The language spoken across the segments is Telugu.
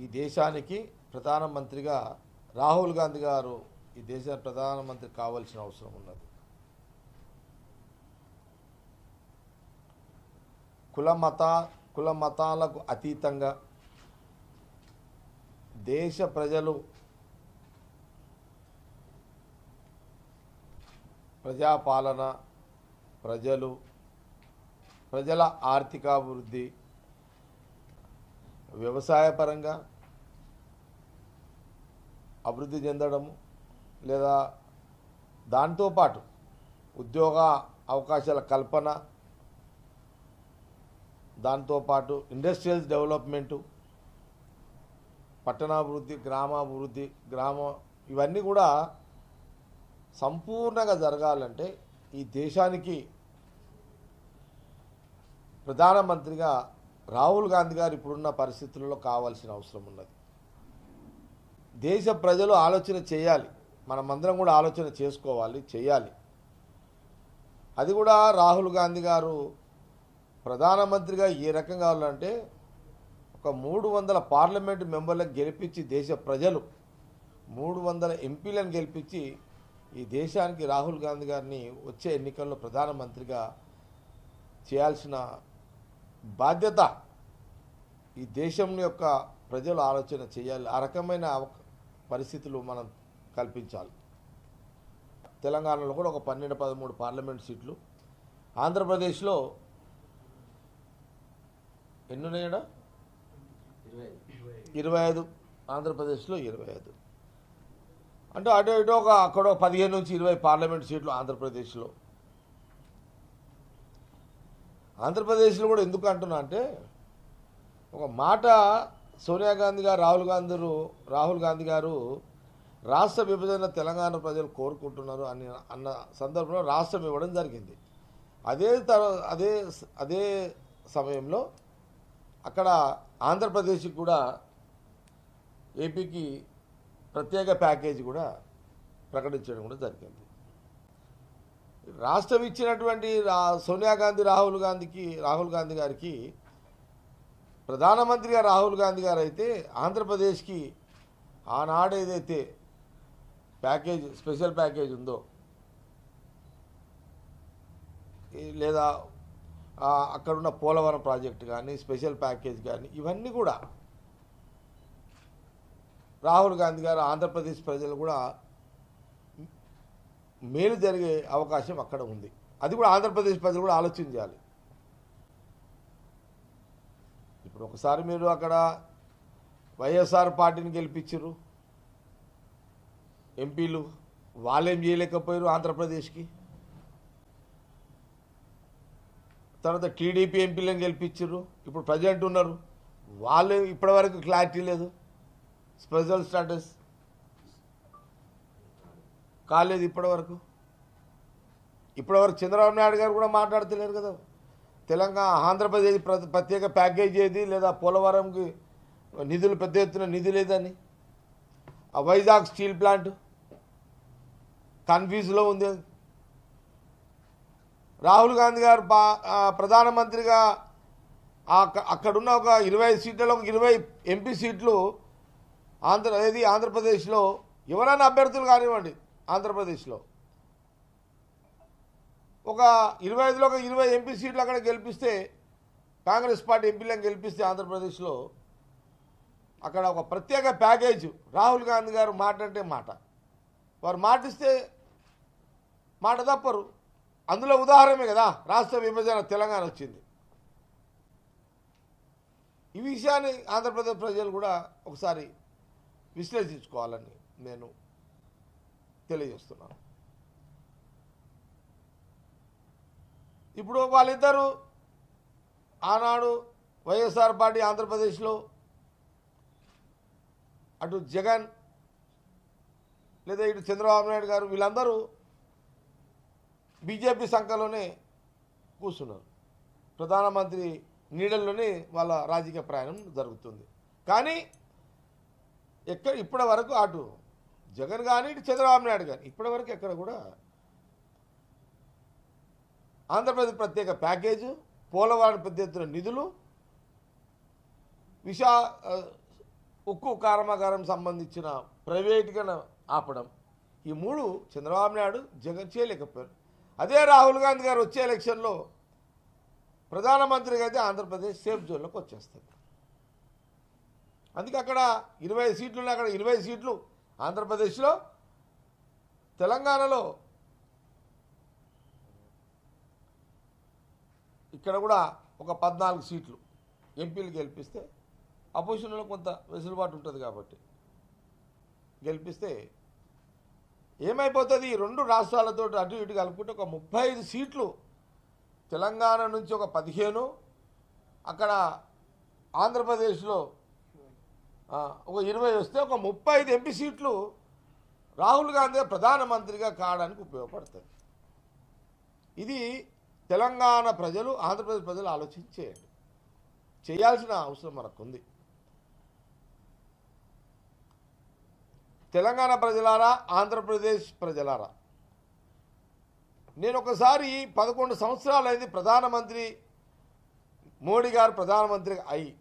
ఈ దేశానికి ప్రధానమంత్రిగా రాహుల్ గాంధీ గారు ఈ దేశ ప్రధానమంత్రి కావాల్సిన అవసరం ఉన్నది. కుల మత కుల మతాలకు అతీతంగా దేశ ప్రజలు ప్రజాపాలన ప్రజలు ప్రజల ఆర్థికాభివృద్ధి వ్యవసాయపరంగా అభివృద్ధి చెందడము లేదా దాంతోపాటు ఉద్యోగ అవకాశాల కల్పన దాంతోపాటు ఇండస్ట్రియల్ డెవలప్మెంటు పట్టణాభివృద్ధి గ్రామాభివృద్ధి గ్రామ ఇవన్నీ కూడా సంపూర్ణంగా జరగాలంటే ఈ దేశానికి ప్రధానమంత్రిగా రాహుల్ గాంధీ గారు ఇప్పుడున్న పరిస్థితుల్లో కావాల్సిన అవసరం ఉన్నది. దేశ ప్రజలు ఆలోచన చేయాలి. మనమందరం కూడా ఆలోచన చేసుకోవాలి చేయాలి. అది కూడా రాహుల్ గాంధీ గారు ప్రధానమంత్రిగా ఏ రకంగా కావాలంటే ఒక మూడు వందల పార్లమెంటు మెంబర్లకు గెలిపించి దేశ ప్రజలు మూడు వందల ఎంపీలను గెలిపించి ఈ దేశానికి రాహుల్ గాంధీ గారిని వచ్చే ఎన్నికల్లో ప్రధానమంత్రిగా చేయాల్సిన బాధ్యత ఈ దేశం యొక్క ప్రజలు ఆలోచన చేయాలి. ఆ రకమైన పరిస్థితులు మనం కల్పించాలి. తెలంగాణలో కూడా ఒక పన్నెండు పదమూడు పార్లమెంట్ సీట్లు. ఆంధ్రప్రదేశ్లో ఎన్నున్నాయడా? ఇరవై ఐదు. ఆంధ్రప్రదేశ్లో ఇరవై ఐదు. అంటే అటు ఇటు ఒక అక్కడ పదిహేను నుంచి ఇరవై పార్లమెంట్ సీట్లు ఆంధ్రప్రదేశ్లో. ఆంధ్రప్రదేశ్లో కూడా ఎందుకు అంటున్నా అంటే ఒక మాట సోనియా గాంధీ గారు రాహుల్ గాంధీ రాహుల్ గాంధీ గారు రాష్ట్ర విభజన తెలంగాణ ప్రజలు కోరుకుంటున్నారు అని అన్న సందర్భంలో రాష్ట్రం ఇవ్వడం జరిగింది. అదే అదే అదే సమయంలో అక్కడ ఆంధ్రప్రదేశ్కి కూడా ఏపీకి ప్రత్యేక ప్యాకేజీ కూడా ప్రకటించడం కూడా జరిగింది. రాష్ట్రం ఇచ్చినటువంటి సోనియా గాంధీ రాహుల్ గాంధీకి రాహుల్ గాంధీ గారికి ప్రధానమంత్రిగా రాహుల్ గాంధీ గారు అయితే ఆంధ్రప్రదేశ్కి ఆనాడు ఏదైతే ప్యాకేజ్ స్పెషల్ ప్యాకేజ్ ఉందో లేదా అక్కడున్న పోలవరం ప్రాజెక్టు కానీ స్పెషల్ ప్యాకేజ్ కానీ ఇవన్నీ కూడా రాహుల్ గాంధీ గారు ఆంధ్రప్రదేశ్ ప్రజలు కూడా మేలు జరిగే అవకాశం అక్కడ ఉంది. అది కూడా ఆంధ్రప్రదేశ్ ప్రజలు కూడా ఆలోచన చేయాలి ఇప్పుడు ఒకసారి మీరు అక్కడ వైఎస్ఆర్ పార్టీని గెలిపించరు ఎంపీలు వాళ్ళేం చేయలేకపోయారు ఆంధ్రప్రదేశ్కి. తర్వాత టీడీపీ ఎంపీలను గెలిపించారు ఇప్పుడు ప్రజెంట్ ఉన్నారు. వాళ్ళు ఇప్పటివరకు క్లారిటీ లేదు. స్పెషల్ స్టాటస్ కాలేదు ఇప్పటివరకు. ఇప్పటివరకు చంద్రబాబు నాయుడు గారు కూడా మాట్లాడతలేరు కదా. తెలంగాణ ఆంధ్రప్రదేశ్ ప్ర- ప్రత్యేక ప్యాకేజీ ఏది లేదా పోలవరంకి నిధులు పెద్ద ఎత్తున నిధి లేదని. ఆ వైజాగ్ స్టీల్ ప్లాంట్ కన్ఫ్యూజ్లో ఉంది రాహుల్ గాంధీ గారు పా- ప్రధానమంత్రిగా అక్కడున్న ఒక ఇరవై సీట్లలో ఒక ఇరవై ఎంపీ సీట్లు ఆంధ్ర ఏది ఆంధ్రప్రదేశ్లో ఎవరైనా అభ్యర్థులు కానివ్వండి. ఆంధ్రప్రదేశ్లో. ఒక ఇరవై ఐదులో ఒక ఇరవై ఎంపీ సీట్లు అక్కడ గెలిపిస్తే కాంగ్రెస్ పార్టీ ఎంపీలను గెలిపిస్తే ఆంధ్రప్రదేశ్లో అక్కడ ఒక ప్రత్యేక ప్యాకేజ్. రాహుల్ గాంధీ గారు మాట అంటే మాట. వారు మాటిస్తే మాట తప్పరు. అందులో ఉదాహరణమే కదా రాష్ట్ర విభజన తెలంగాణ వచ్చింది. ఈ విషయాన్ని ఆంధ్రప్రదేశ్ ప్రజలు కూడా ఒకసారి విశ్లేషించుకోవాలని నేను తెలియజేస్తున్నాను. ఇప్పుడు వాళ్ళిద్దరూ ఆనాడు వైఎస్ఆర్ పార్టీ ఆంధ్రప్రదేశ్లో అటు జగన్ లేదా ఇటు చంద్రబాబు నాయుడు గారు వీళ్ళందరూ బీజేపీ సంఖలోనే కూర్చున్నారు. ప్రధానమంత్రి నీడల్లోనే వాళ్ళ రాజకీయ ప్రయాణం జరుగుతుంది. కానీ ఎక్కడ ఇప్పటి వరకు అటు జగన్ కానీ ఇటు చంద్రబాబు నాయుడు కానీ ఇప్పటి వరకు ఎక్కడ కూడా ఆంధ్రప్రదేశ్ ప్రత్యేక ప్యాకేజు పోలవరం పెద్ద నిధులు విశా ఉక్కు కర్మాగారం సంబంధించిన ప్రైవేట్గా ఆపడం. ఈ మూడు చంద్రబాబు నాయుడు జగన్ చేయలేకపోయారు. అదే రాహుల్ గాంధీ గారు వచ్చే ఎలక్షన్లో ప్రధానమంత్రిగా అయితే ఆంధ్రప్రదేశ్ సేఫ్ జోన్లోకి వచ్చేస్తుంది అందుకే అక్కడ ఇరవై సీట్లు ఉన్నాయి అక్కడ ఇరవై సీట్లు ఆంధ్రప్రదేశ్లో తెలంగాణలో ఇక్కడ కూడా ఒక పద్నాలుగు సీట్లు ఎంపీలు గెలిపిస్తే అపోజిషన్లో కొంత వెసులుబాటు ఉంటుంది కాబట్టి గెలిపిస్తే ఏమైపోతుంది? రెండు రాష్ట్రాలతో అటు ఇటు కలుపుకుంటే ఒక ముప్పై ఐదు సీట్లు తెలంగాణ నుంచి ఒక పదిహేను అక్కడ ఆంధ్రప్రదేశ్లో ఒక ఇరవై వస్తే ఒక ముప్పై ఐదు ఎంపీ సీట్లు రాహుల్ గాంధీ ప్రధానమంత్రిగా కావడానికి ఉపయోగపడుతుంది ఇది తెలంగాణ ప్రజలు ఆంధ్రప్రదేశ్ ప్రజలు ఆలోచించేయండి. చేయాల్సిన అవసరం మనకుంది. తెలంగాణ ప్రజలారా ఆంధ్రప్రదేశ్ ప్రజలారా నేను ఒకసారి పదకొండు సంవత్సరాలు అయింది ప్రధానమంత్రి మోడీ గారు ప్రధానమంత్రి అయ్యి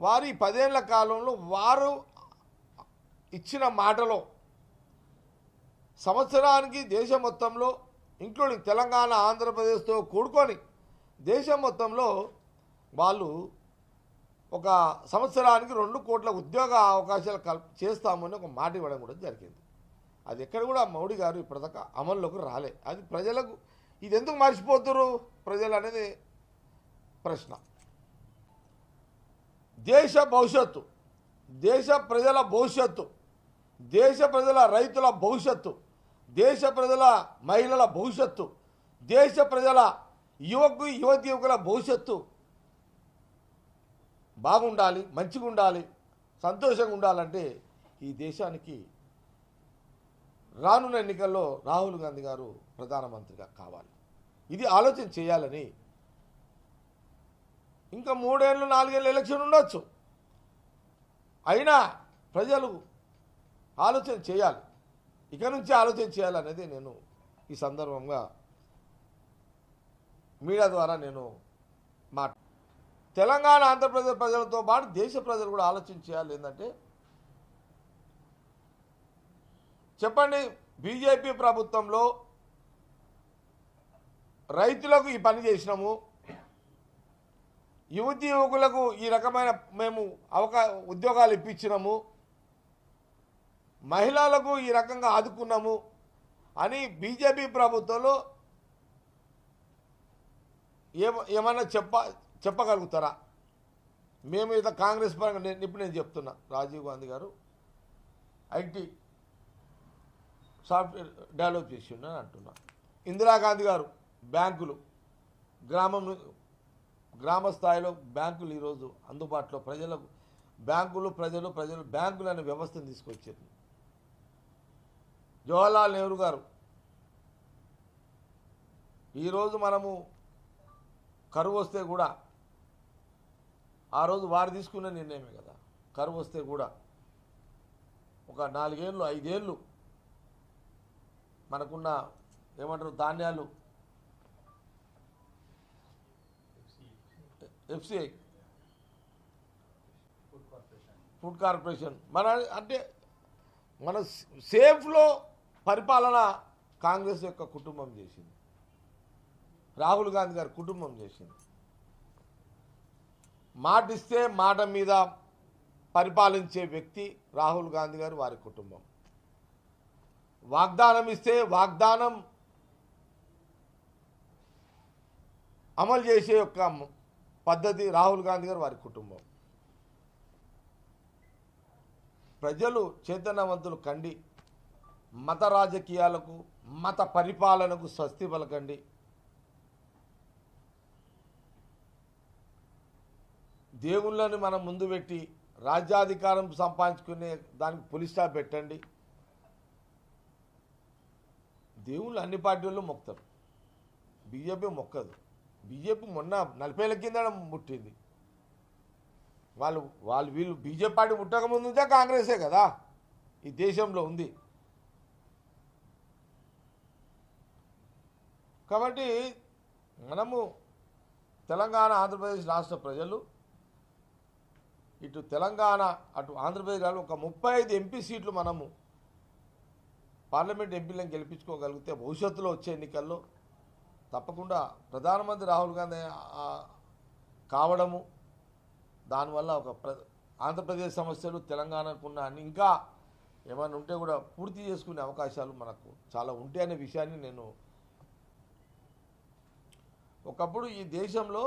వారి పదేళ్ళ కాలంలో వారు ఇచ్చిన మాటలో సంవత్సరానికి దేశం మొత్తంలో ఇంక్లూడింగ్ తెలంగాణ ఆంధ్రప్రదేశ్తో కూడుకొని దేశం మొత్తంలో వాళ్ళు ఒక సంవత్సరానికి రెండు కోట్ల ఉద్యోగ అవకాశాలు కల్ప చేస్తామని ఒక మాట ఇవ్వడం కూడా జరిగింది. అది ఎక్కడ కూడా మోడీ గారు ఇప్పటిదాకా అమల్లోకి రాలే. అది ప్రజలకు ఇది ఎందుకు మర్చిపోతున్నారు ప్రజలు అనేది ప్రశ్న. దేశ భవిష్యత్తు దేశ ప్రజల భవిష్యత్తు దేశ ప్రజల రైతుల భవిష్యత్తు దేశ ప్రజల మహిళల భవిష్యత్తు దేశ ప్రజల యువకు యువతి యువకుల భవిష్యత్తు. బాగుండాలి మంచిగా ఉండాలి సంతోషంగా ఉండాలంటే ఈ దేశానికి రానున్న ఎన్నికల్లో రాహుల్ గాంధీ గారు ప్రధానమంత్రిగా కావాలి. ఇది ఆలోచన చేయాలని ఇంకా మూడేళ్ళు నాలుగేళ్ళు ఎలక్షన్ ఉండొచ్చు. అయినా ప్రజలు ఆలోచన చేయాలి. ఇక నుంచి ఆలోచన చేయాలనేది నేను ఈ సందర్భంగా మీడియా ద్వారా నేను మా తెలంగాణ ఆంధ్రప్రదేశ్ ప్రజలతో పాటు దేశ ప్రజలు కూడా ఆలోచన చేయాలి ఏంటంటే చెప్పండి బీజేపీ ప్రభుత్వంలో రైతులకు ఈ పని చేసినాము యువతి యువకులకు ఈ రకమైన మేము అవకా ఉద్యోగాలు ఇప్పించినాము. మహిళలకు ఈ రకంగా ఆదుకున్నాము అని బీజేపీ ప్రభుత్వంలో ఏమ ఏమన్నా చెప్ప చెప్పగలుగుతారా? మేము ఇత కాంగ్రెస్ పరంగా నేను ఇప్పుడు నేను చెప్తున్నా. రాజీవ్ గాంధీ గారు ఐటీ సాఫ్ట్వేర్ డెవలప్ చేసి అని అంటున్నా. ఇందిరాగాంధీ గారు బ్యాంకులు గ్రామం గ్రామ స్థాయిలో బ్యాంకులు ఈరోజు అందుబాటులో ప్రజలకు బ్యాంకులు ప్రజలు ప్రజలు బ్యాంకులు అనే వ్యవస్థను తీసుకొచ్చారు. జవహర్లాల్ నెహ్రూ గారు ఈరోజు మనము కరువు వస్తే కూడా ఆ రోజు వారు తీసుకున్న నిర్ణయమే కదా. కరువు వస్తే కూడా ఒక నాలుగేళ్ళు ఐదేళ్ళు మనకున్న ఏమంటారు ధాన్యాలు ఎఫ్సిఐ ఫుడ్ కార్పొరేషన్ మన అంటే మన సేఫ్లో పరిపాలన కాంగ్రెస్ యొక్క కుటుంబం చేసింది. రాహుల్ గాంధీ గారి కుటుంబం చేసింది. మాట ఇస్తే మాట మీద పరిపాలించే వ్యక్తి రాహుల్ గాంధీ గారు వారి కుటుంబం. వాగ్దానం ఇస్తే వాగ్దానం అమలు చేసే యొక్క పద్ధతి రాహుల్ గాంధీ గారు వారి కుటుంబం. ప్రజలు చైతన్యవంతులు కండి. మత రాజకీయాలకు మత పరిపాలనకు స్వస్తి పలకండి. దేవుళ్ళని మనం ముందు పెట్టి రాజ్యాధికారం సంపాదించుకునే దానికి పులి స్టాప్ పెట్టండి. దేవుళ్ళు అన్ని పార్టీల్లో మొక్తారు బీజేపీ మొక్కదు. బీజేపీ మొన్న నలభై ఏళ్ళ కింద ముట్టింది. వాళ్ళు వాళ్ళు వీళ్ళు బీజేపీ పార్టీ పుట్టక ముందు కాంగ్రెసే కదా. ఈ దేశంలో ఉంది. కాబట్టి మనము తెలంగాణ ఆంధ్రప్రదేశ్ రాష్ట్ర ప్రజలు ఇటు తెలంగాణ అటు ఆంధ్రప్రదేశ్లో ఒక ముప్పై ఐదు ఎంపీ సీట్లు మనము పార్లమెంట్ ఎంపీలను గెలిపించుకోగలిగితే భవిష్యత్తులో వచ్చే ఎన్నికల్లో తప్పకుండా ప్రధానమంత్రి రాహుల్ గాంధీ కావడము దానివల్ల ఒక ప్ర ఆంధ్రప్రదేశ్ సమస్యలు తెలంగాణకున్న ఇంకా ఏమైనా ఉంటే కూడా పూర్తి చేసుకునే అవకాశాలు మనకు చాలా ఉంటాయి అనే విషయాన్ని నేను ఒకప్పుడు ఈ దేశంలో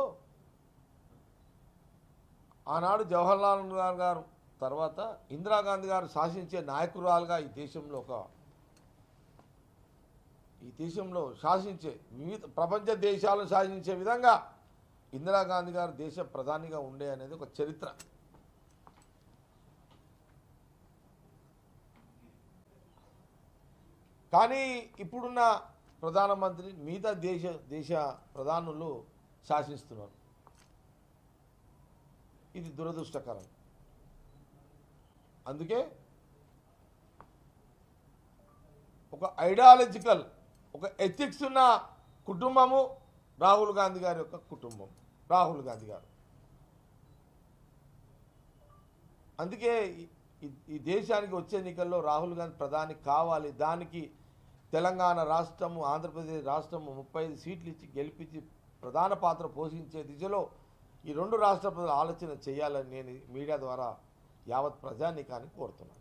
ఆనాడు జవహర్లాల్ నెహ్రూ గారు తర్వాత ఇందిరాగాంధీ గారు శాసించే నాయకురాలుగా ఈ దేశంలో ఒక ఈ దేశంలో శాసించే వివిధ ప్రపంచ దేశాలను శాసించే విధంగా ఇందిరాగాంధీ గారు దేశ ప్రధానిగా ఉండే అనేది ఒక చరిత్ర. కానీ ఇప్పుడున్న ప్రధానమంత్రి మిగతా దేశ దేశ ప్రధానులు శాసిస్తున్నారు. ఇది దురదృష్టకరం. అందుకే ఒక ఐడియాలజికల్ ఒక ఎథిక్స్ ఉన్న కుటుంబము రాహుల్ గాంధీ గారి యొక్క కుటుంబం రాహుల్ గాంధీ గారు. అందుకే ఈ- దేశానికి వచ్చే ఎన్నికల్లో రాహుల్ గాంధీ ప్రధాని కావాలి. దానికి తెలంగాణ రాష్ట్రము ఆంధ్రప్రదేశ్ రాష్ట్రము ముప్పై సీట్లు ఇచ్చి గెలిపించి ప్రధాన పాత్ర పోషించే దిశలో ఈ రెండు రాష్ట్ర ప్రజలు ఆలోచన చేయాలని నేను మీడియా ద్వారా యావత్ ప్రజానికాన్ని కోరుతున్నాను.